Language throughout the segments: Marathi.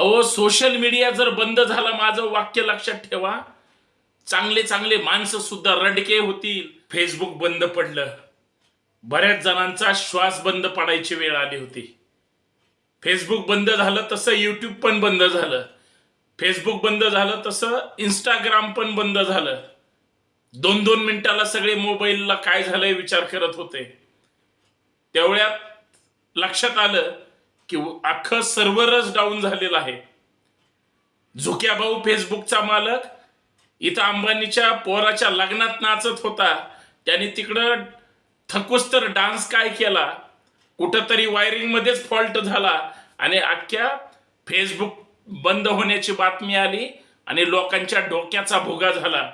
अहो सोशल मीडिया जर बंद झाला माझं वाक्य लक्षात ठेवा. चांगले चांगले माणसं सुद्धा रडके होतील. फेसबुक बंद पडलं. बऱ्याच जणांचा श्वास बंद पडायची वेळ आली होती. फेसबुक बंद झालं तसं यूट्यूब पण बंद झालं. फेसबुक बंद झालं तसं इंस्टाग्राम पण बंद झालं. दोन दोन मिनिटाला सगळे मोबाईलला काय झालंय विचार करत होते. तेवढ्यात लक्षात आलं की अख्खं सर्व्हरच डाऊन झालेलं आहे. झुक्या भाऊ फेसबुकचा मालक इथं अंबानीच्या पोराच्या लग्नात नाचत होता. त्याने तिकडं थकूस तर डान्स काय केला? कुठंतरी वायरिंग मध्येच फॉल्ट झाला. आणि अख्ख्या फेसबुक बंद होण्याची बातमी आली आणि लोकांच्या डोक्याचा भोगा झाला.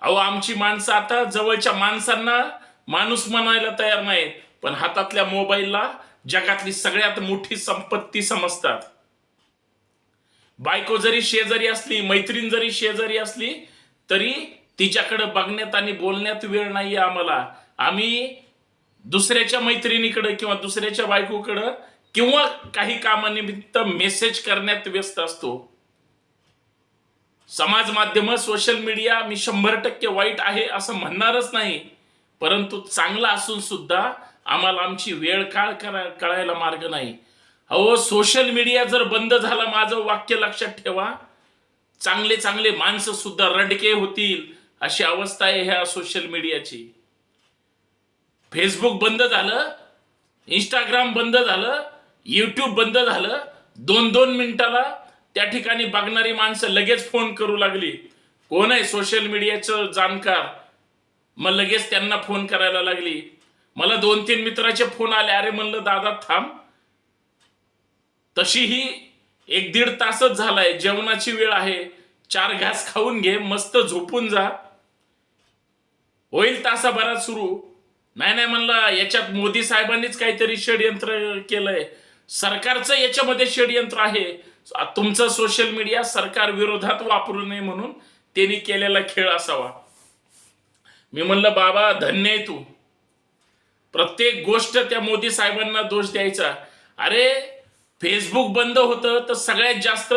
अहो आमची माणसं आता जवळच्या माणसांना माणूस म्हणायला तयार नाही पण हातातल्या मोबाईलला जगातली सगळ्यात मोठी संपत्ती समजतात. बायको जरी शेजारी असली मैत्रीण जरी शेजारी असली तरी तिच्याकडे बघण्यात आणि बोलण्यात वेळ नाहीये आम्हाला. आम्ही दुसऱ्याच्या मैत्रिणीकडे किंवा दुसऱ्याच्या बायकोकडं किंवा काही कामानिमित्त मेसेज करण्यात व्यस्त असतो. समाज माध्यम सोशल मीडिया मी शंभर टक्के वाईट आहे असं म्हणणारच नाही. परंतु चांगला असून सुद्धा आम्हाला आमची वेळ काळ करा कळायला मार्ग नाही. अहो सोशल मीडिया जर बंद झाला माझं वाक्य लक्षात ठेवा. चांगले चांगले माणसं सुद्धा रडके होतील अशी अवस्था आहे ह्या सोशल मीडियाची फेसबुक बंद झालं इंस्टाग्राम बंद झालं यूट्यूब बंद झालं दोन दोन मिनिटाला त्या ठिकाणी बघणारी माणसं लगेच फोन करू लागली. कोण आहे सोशल मीडियाचं जाणकार? मग लगेच त्यांना फोन करायला लागली. मला दोन तीन मित्राचे फोन आले अरे म्हणलं दादा थांब. तशीही एक दीड तासच झालाय जेवणाची वेळ आहे चार घास खाऊन घे मस्त झोपून जा. होईल तासाभरात सुरू. नाही नाही म्हणलं याच्यात मोदी साहेबांनीच काहीतरी षडयंत्र केलंय. सरकारचं याच्यामध्ये षडयंत्र आहे. तुमचं सोशल मीडिया सरकार विरोधात वापरू नये म्हणून त्यांनी केलेला खेळ असावा. मी म्हणलं बाबा धन्य आहे तू. प्रत्येक गोष्ट त्या मोदी साहेबांना दोष द्यायचा. अरे फेसबुक बंद होतं तर सगळ्यात जास्त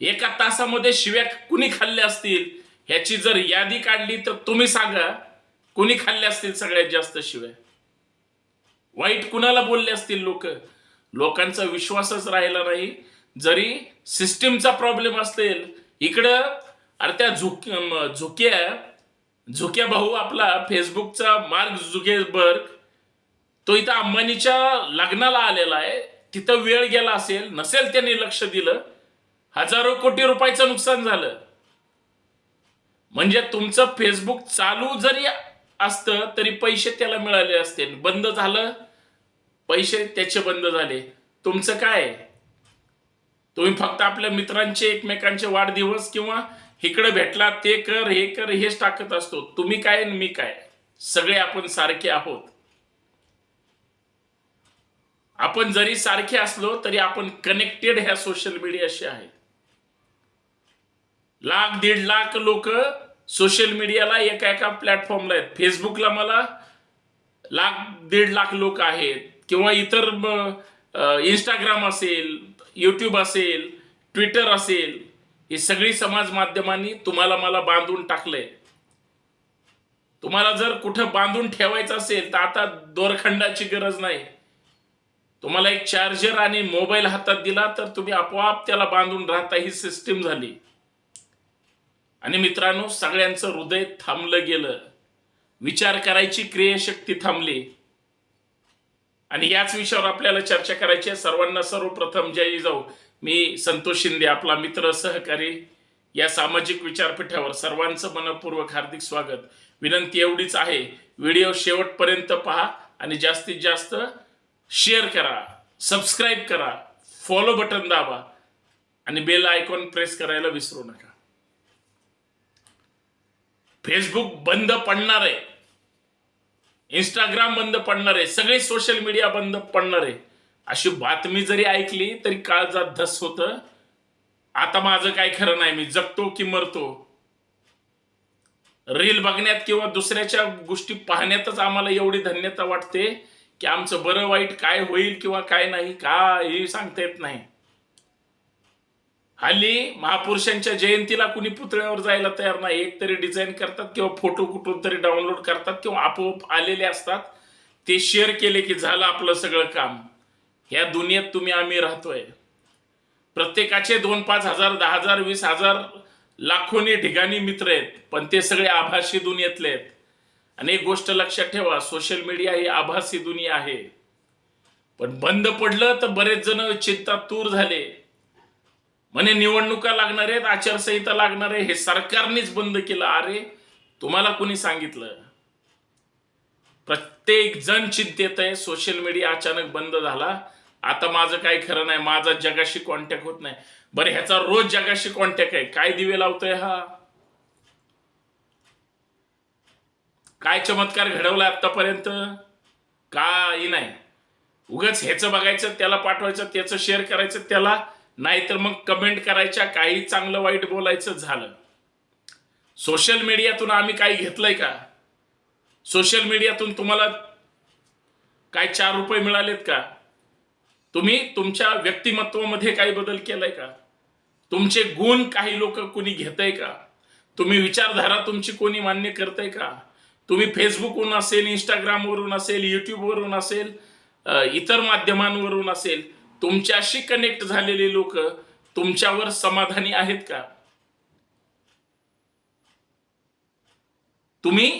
एका तासामध्ये शिव्या कुणी खाल्ल्या असतील? ह्याची जर यादी काढली तर तुम्ही सांगा कुणी खाल्ल्या असतील सगळ्यात जास्त शिव्या? वाईट कुणाला बोलले असतील लोक? लोकांचा विश्वासच राहिला नाही. जरी सिस्टीमचा प्रॉब्लेम असेल इकडं अरे त्या झुक झुक्या झुक्या भाऊ आपला फेसबुकचा मार्क झुकेबर्ग तो इथं अंबानीच्या लग्नाला आलेला आहे. तिथं वेळ गेला असेल नसेल त्यांनी लक्ष दिलं हजारो कोटी रुपयाचं नुकसान झालं. म्हणजे तुमचं फेसबुक चालू जरी असतं तरी पैसे त्याला मिळाले असते. बंद झालं पैसे त्याचे बंद झाले. तुमचं काय? तुम्ही फक्त आपल्या मित्रांचे एकमेकांचे वाढदिवस किंवा इकडे भेटला ते कर हे कर हेच टाकत असतो. तुम्ही काय मी काय? सगळे आपण सारखे आहोत. आपण जरी सारखे असलो तरी आपण कनेक्टेड ह्या सोशल मीडियाशी आहे. लाख दीड लाख लोक सोशल मीडियाला एका एका प्लॅटफॉर्मला आहेत. फेसबुकला मला लाख दीड लाख लोक आहेत. किंवा इतर इंस्टाग्राम असेल यूट्यूब असेल ट्विटर असेल ही सगळी समाज माध्यमांनी तुम्हाला मला बांधून टाकलंय. तुम्हाला जर कुठं बांधून ठेवायचं असेल तर आता दोरखंडाची गरज नाही. तुम्हाला एक चार्जर आणि मोबाईल हातात दिला तर तुम्ही आपोआप त्याला बांधून राहता ही सिस्टीम झाली. आणि मित्रांनो सगळ्यांचं हृदय थांबलं गेलं. विचार करायची क्रियाशक्ती थांबली. आणि याच विषयावर आपल्याला चर्चा करायची आहे. सर्वांना सर्वप्रथम जय जाऊ. मी संतोष शिंदे आपला मित्र सहकारी या सामाजिक विचारपीठावर सर्वांचं मनपूर्वक हार्दिक स्वागत. विनंती एवढीच आहे. व्हिडिओ शेवटपर्यंत पहा आणि जास्तीत जास्त शेअर करा सबस्क्राईब करा फॉलो बटन दाबा आणि बेल आयकॉन प्रेस करायला विसरू नका. फेसबुक बंद पडणार आहे. इंस्टाग्राम बंद पडणार आहे. सगळे सोशल मीडिया बंद पडणार आहे. अशी बातमी जरी ऐकली तरी काळजात धस होत. आता माझं काय खरं नाही मी जगतो की मरतो? रील बघण्यात किंवा दुसऱ्याच्या गोष्टी पाहण्यातच आम्हाला एवढी धन्यता वाटते. की आमचं बरं वाईट काय होईल किंवा काय नाही का हे सांगता येत नाही. हल्ली महापुरुषांच्या जयंतीला कुणी पुतळ्यावर जायला तयार नाही. एक तरी डिझाईन करतात किंवा फोटो कुठून तरी डाउनलोड करतात किंवा आपोआप आलेले असतात. ते शेअर केले की झालं आपलं सगळं काम. ह्या दुनियेत तुम्ही आम्ही राहतोय. प्रत्येकाचे दोन पाच हजार दहा हजार वीस हजार लाखोनी ठिकाणी मित्र आहेत. पण ते सगळे आभासी दुनियेतले आहेत. आणि एक गोष्ट लक्षात ठेवा सोशल मीडिया ही आभासी दुनिया आहे. पण बंद पडलं तर बरेच जण चिंता तूर झाले. म्हणे निवडणुका लागणार आहेत आचारसंहिता लागणार आहे हे सरकारनेच बंद केलं. अरे तुम्हाला कोणी सांगितलं? प्रत्येक जण चिंतेत आहे सोशल मीडिया अचानक बंद झाला. आता माझं काही खरं नाही माझा जगाशी कॉन्टॅक्ट होत नाही. बरं ह्याचा रोज जगाशी कॉन्टॅक्ट आहे. काय दिवे लावतोय हा? काय चमत्कार घडवला आत्तापर्यंत काही नाही. उगाच ह्याचं बघायचं त्याला पाठवायचं त्याचं शेअर करायचं त्याला नाहीतर मग कमेंट करायच्या काही चांगलं वाईट बोलायचं झालं. सोशल मीडियातून आम्ही काही घेतलंय का? सोशल मीडियातून तुम्हाला काय चार रुपये मिळालेत का? तुम्ही तुमच्या व्यक्तिमत्वामध्ये काही बदल केलाय का? तुमचे गुण काही लोक कोणी घेतय का? तुम्ही विचारधारा तुमची कोणी मान्य करताय का? तुम्ही फेसबुकवरून असेल इंस्टाग्रामवरून असेल यूट्यूबवरून असेल इतर माध्यमांवरून असेल तुमच्याशी कनेक्ट झालेले लोक तुमच्यावर समाधानी आहेत का? तुम्ही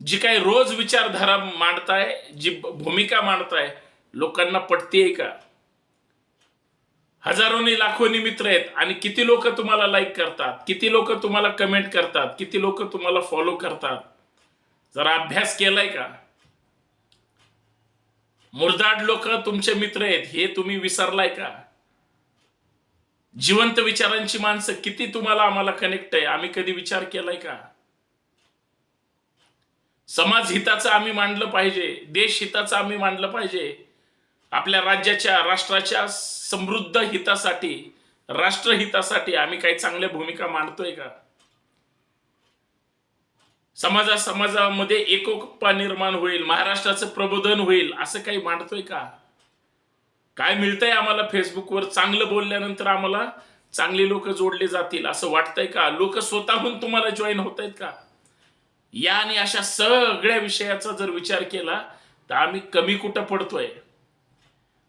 जी काही रोज विचारधारा मांडताय जी भूमिका मांडताय लोकांना पटतीये का? हजारोनी लाखोनी मित्र आहेत आणि किती लोक तुम्हाला लाईक करतात किती लोक तुम्हाला कमेंट करतात किती लोक तुम्हाला फॉलो करतात? जरा अभ्यास केलाय का? मुरदाड लोक तुमचे मित्र आहेत हे तुम्ही विसरलाय का? जिवंत विचारांची माणसं किती तुम्हाला आम्हाला कनेक्ट आहे आम्ही कधी विचार केलाय का? समाज हिताचं आम्ही मांडलं पाहिजे देश हिताचं आम्ही मांडलं पाहिजे. आपल्या राज्याच्या राष्ट्राच्या समृद्ध हितासाठी राष्ट्रहितासाठी आम्ही काही चांगल्या भूमिका मांडतोय का? समाजा समाजामध्ये एकोपा निर्माण होईल महाराष्ट्राचं प्रबोधन होईल असं काही मांडतोय का? काय मिळतंय आम्हाला फेसबुकवर? चांगलं बोलल्यानंतर आम्हाला चांगले लोक जोडले जातील असं वाटतंय का? लोक स्वतःहून तुम्हाला जॉईन होत आहेत का? या आणि अशा सगळ्या विषयाचा जर विचार केला तर आम्ही कमी कुठं पडतोय?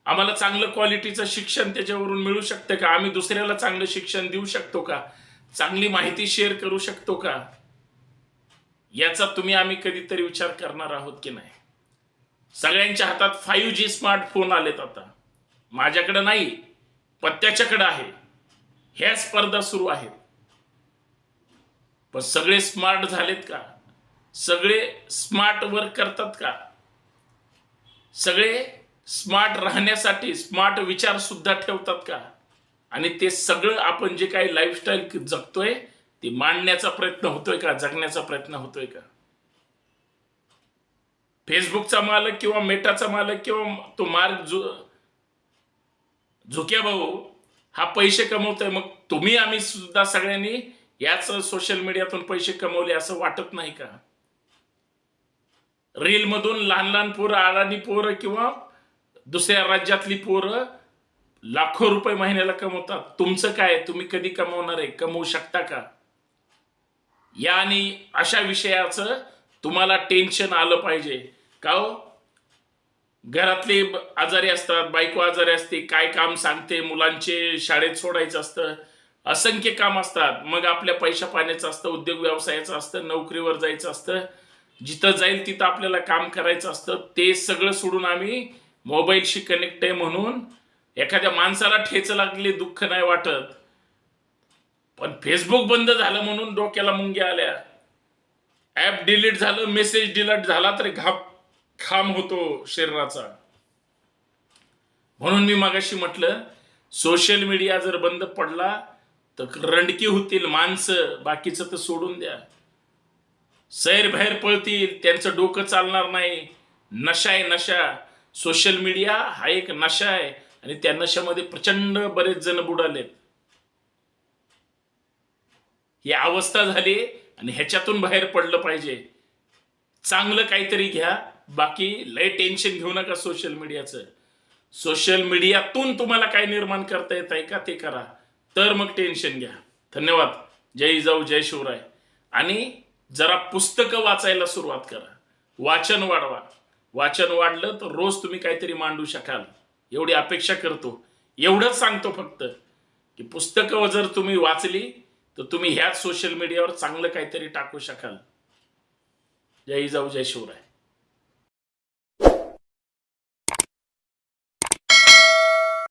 आम्हाला चांगलं क्वालिटीचं शिक्षण त्याच्यावरून मिळू शकतं का? आम्ही दुसऱ्याला चांगलं शिक्षण देऊ शकतो का? चांगली माहिती शेअर करू शकतो का? याचा तुम्ही आम्ही कधीतरी विचार करणार आहोत की नाही? सगळ्यांच्या हातात फाईव्ह जी स्मार्टफोन आलेत आता. माझ्याकडे नाही पत्त्याच्याकडं आहे. ह्या स्पर्धा सुरू आहेत. पण सगळे स्मार्ट झालेत का? सगळे स्मार्ट वर्क करतात का? सगळे स्मार्ट राहण्यासाठी स्मार्ट विचार सुद्धा ठेवतात का? आणि ते सगळं आपण जे काही लाईफस्टाईल जगतोय ते मांडण्याचा प्रयत्न होतोय का? जगण्याचा प्रयत्न होतोय का? फेसबुकचा मालक किंवा मेटाचा मालक किंवा तो मार्क जो झुक्या भाऊ हा पैसे कमवतोय. मग तुम्ही आम्ही सुद्धा सगळ्यांनी याच सोशल मीडियातून पैसे कमवले असं वाटत नाही का? रील मधून लहान लहान पोरं अडाणी पोरं किंवा दुसऱ्या राज्यातली पोरं लाखो रुपये महिन्याला कमवतात. तुमचं काय तुम्ही कधी कमवणार आहे? कमवू शकता का? या आणि अशा विषयाचं तुम्हाला टेन्शन आलं पाहिजे. का हो? घरातले आजारी असतात बायको आजारी असते काय काम सांगते मुलांचे शाळेत सोडायचं असतं असंख्य काम असतात. मग आपल्या पैशा पाण्याचं असतं उद्योग व्यवसायाचं असतं नोकरीवर जायचं असतं. जिथं जाईल तिथं आपल्याला काम करायचं असतं. ते सगळं सोडून आम्ही मोबाईलशी कनेक्ट आहे म्हणून एखाद्या माणसाला ठेच लागले दुःख नाही वाटत. पण फेसबुक बंद झालं म्हणून डोक्याला मुंग्या आल्या. ऍप डिलीट झालं मेसेज डिलीट झाला तरी घाप खाम होतो शरीराचा. म्हणून मी मागाशी म्हटलं सोशल मीडिया जर बंद पडला तर रंडकी होतील माणसं बाकीचं तर सोडून द्या. सैर बाहेर पळतील त्यांचं डोकं चालणार नाही. नशा आहे नशा. सोशल मीडिया हा एक नशा आहे. आणि त्या नशामध्ये प्रचंड बरेच जण बुडालेत. ही अवस्था झाली आणि ह्याच्यातून बाहेर पडलं पाहिजे. चांगलं काहीतरी घ्या. बाकी लय टेन्शन घेऊ नका सोशल मीडियाचं सोशल मीडियातून तुम्हाला काय निर्माण करता येत आहे का ते करा. तर मग टेन्शन घ्या. धन्यवाद. जय जाऊ जय शिवराय. आणि जरा पुस्तकं वाचायला सुरुवात करा. वाचन वाढवा. वाचन वाढलं तर रोज तुम्ही काहीतरी मांडू शकाल. एवढी अपेक्षा करतो. एवढंच सांगतो फक्त की पुस्तकं जर तुम्ही वाचली तर तुम्ही ह्याच सोशल मीडियावर चांगलं काहीतरी टाकू शकाल. जय जाऊ जय शिवराय.